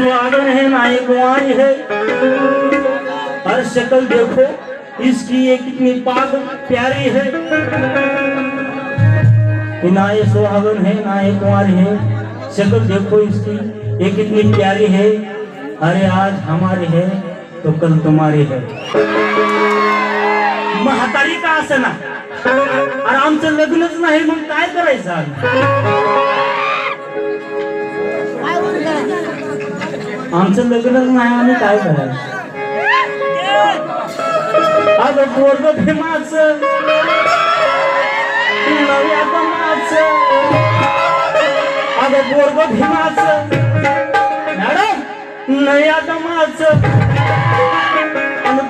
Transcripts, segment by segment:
सुहागन है ना ये कुंवारी है। हर शक्ल देखो, इसकी ये कितनी पाक प्यारी है। ना ये सुहागन है, ना ये कुंवारी है। शक्ल देखो इसकी, ये कितनी प्यारी है। अरे आज हमारी है तो कल तुम्हारी है। म्हातारी का असं ना अरे आमचं लग्नच नाही मग काय आमचं लग्नच नाही आम्ही काय करायचं? अगं पोरग भीमाच नव्या अगं पोरग मॅडम नया दमाच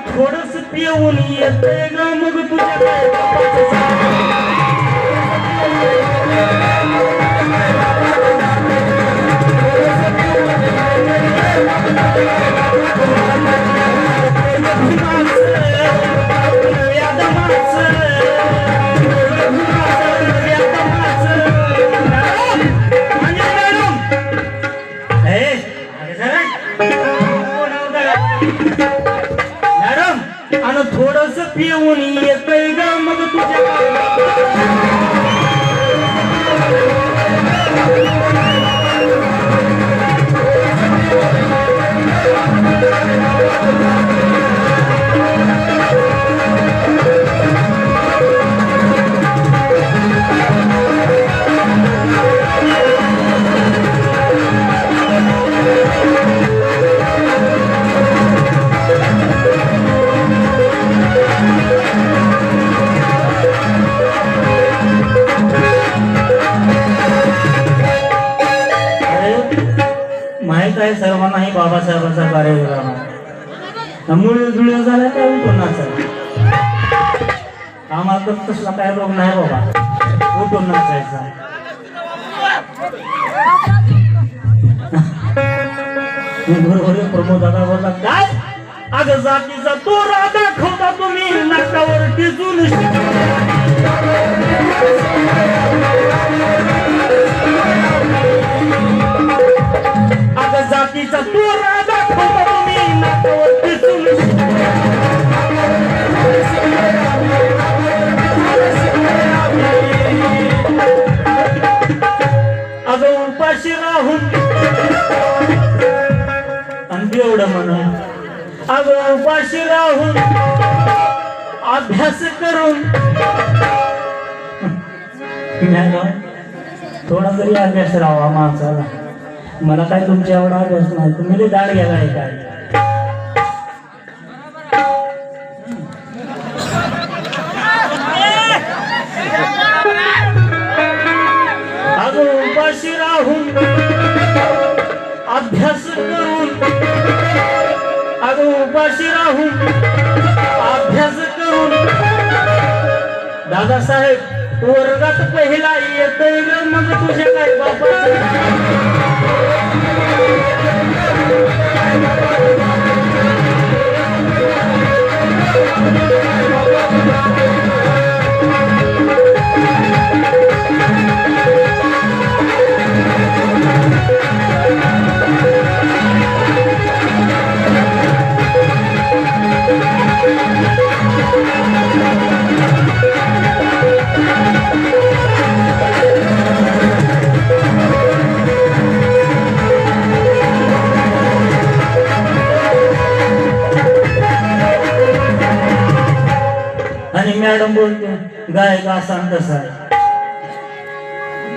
थोडस पिऊन येते ग मग तुझ्या काय काय सर्वांनाही बाबासाहेबांचा कार्यक्रम आहे. मुळे जुळे झाला काय उठून आम्हाला तर तसला काय रोग नाही बाबा. उठून नाचायचा. बरोबर प्रमोद दादा बोलला काय? अगं जातीचा तो राधा खोता तुम्ही नाकावर टिचून. एवढं म्हणून. अगं उपाशी राहून अभ्यास करून. थोडा तरी अभ्यास राहावा माणसाला. मला काय तुमच्या एवढा अभ्यास नाही. तुम्ही लई दाड गेलाय काय? अगं उपाशी राहून अभ्यास करून अगं उपाशी राहून अभ्यास करून. दादासाहेब वर्गात पहिला येतोय मग तुझ्या काय बापाचं. गायका असा तसा आहे.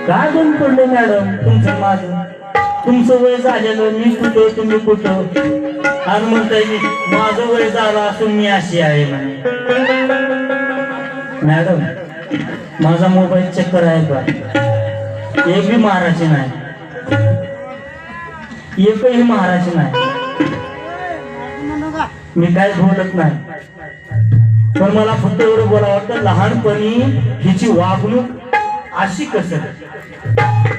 काय गुण पडले मॅडम? तुमचं माझं तुमचं वय झालेलं मी कुठं तुम्ही कुठं? आणि म्हणताय की माझं वय झालं असून मी अशी आहे म्हणे. मॅडम माझा मोबाईल चेक करायचा एक बी महाराची नाही. एकही महाराची नाही. मी काय बोलत नाही. पण मला फक्त एवढं बोला वाटतं लहानपणी हिची वागणूक अशी कस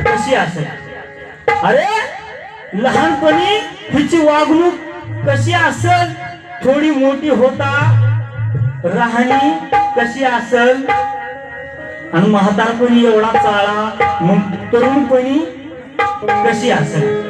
कशी असेल? अरे लहानपणी हिची वागणूक कशी असेल? थोडी मोठी होता राहणी कशी असेल? आणि म्हातारपणी एवढा चाळा मग तरुणपणी कशी असेल?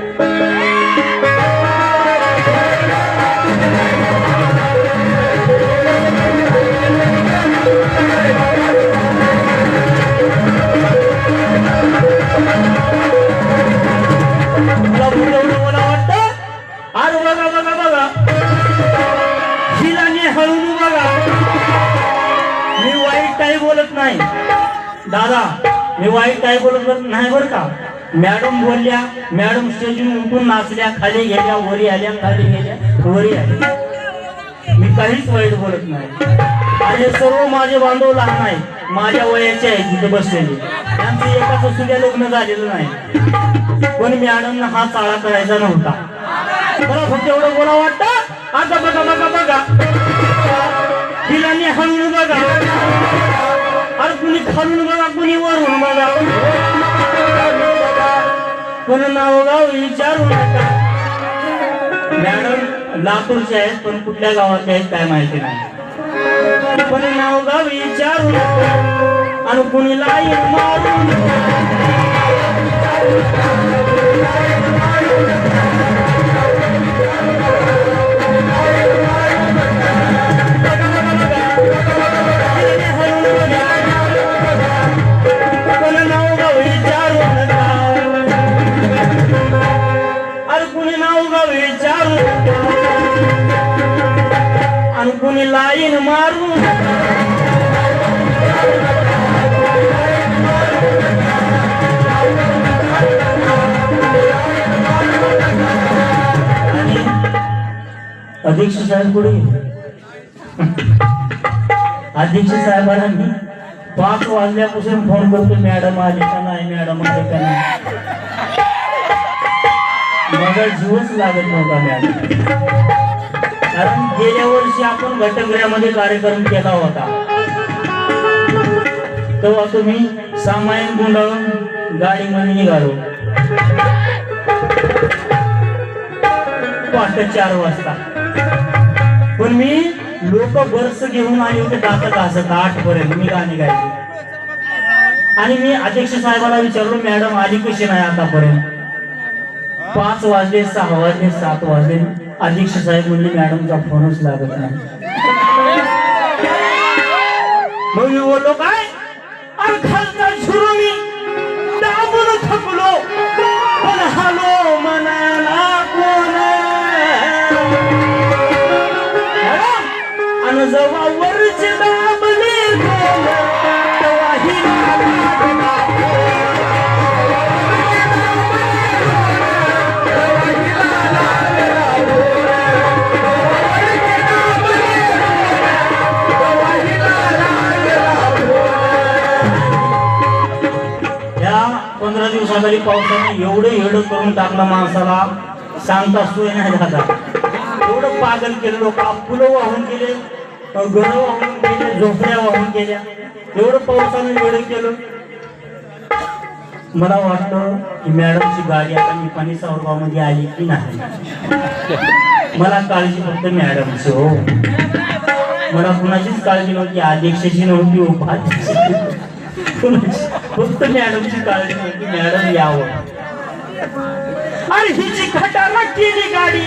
नाही. दादा मी वाईट काय बोलत नाही बरं का? मॅडम बोलल्या मॅडम स्टेजून उठून नाचल्या खाली गेल्या वरी आल्या खाली गेल्या वरी आल्या. मी काहीच वाईट बोलत नाही. आणि सर्व माझे बांधव लहान नाही माझ्या वयाचे आहेत तिथे बसलेले. त्यांचं एकाच सुद्धा लग्न झालेलं नाही. पण मॅडमना हा चाळा करायचा नव्हता. मला फक्त एवढं बोला वाटतं. आता खालून बघा कुणी वरून बघा? पण नाव गाव विचारू नका. मॅडम लातूरचे आहेत पण कुठल्या गावाचे आहेत काय माहिती नाही. पण नाव गाव विचारू नका. आणि कुणी लाईन मारून अध्यक्ष साहेब पुढे अध्यक्ष साहेबांनी पाच वाजल्यापासून फोन करतो मॅडम आले का नाही? मॅडम आले का नाही? माझा जीवच लागत नव्हता मॅडम. कारण गेल्या वर्षी आपण घटकगृहामध्ये कार्यक्रम केला होता. तेव्हा तुम्ही सामायन गुंडाळून गाडीमध्ये निघालो. पहाटे चार वाजता. पण मी लोक बर्स घेऊन आले होते दात असत आठ पर्यंत मी गाणी गायली आणि मी अध्यक्ष साहेबाला विचारलो मॅडम आली कशी नाही आतापर्यंत? पाच वाजले सहा वाजले सात वाजले. अध्यक्ष साहेब म्हणले मॅडमचा फोनच लागत नाही. मग मी बोललो काय? खालचा झुरू मी दाबून थकलो. या पंधरा दिवसाखाली पावसाने एवढं हेड करून टाकलं माणसाला. सांगता सोय नाही झाला एवढं पागल केलं लोक फुलं वाहून गेले. घर वाहून गेले झोपड्या वाहून गेल्या एवढं पावसानं वेळ केलं मला वाटतं की मॅडमची गाडी आता निपाणी मध्ये आली की नाही मला काळजी फक्त मॅडमची हो मला कुणाचीच काळजी नव्हती अध्यक्षाची नव्हती उपाध्यक्षाची फक्त मॅडमची काळजी नव्हती मॅडम यावं अरे हिची खटारा केली गाडी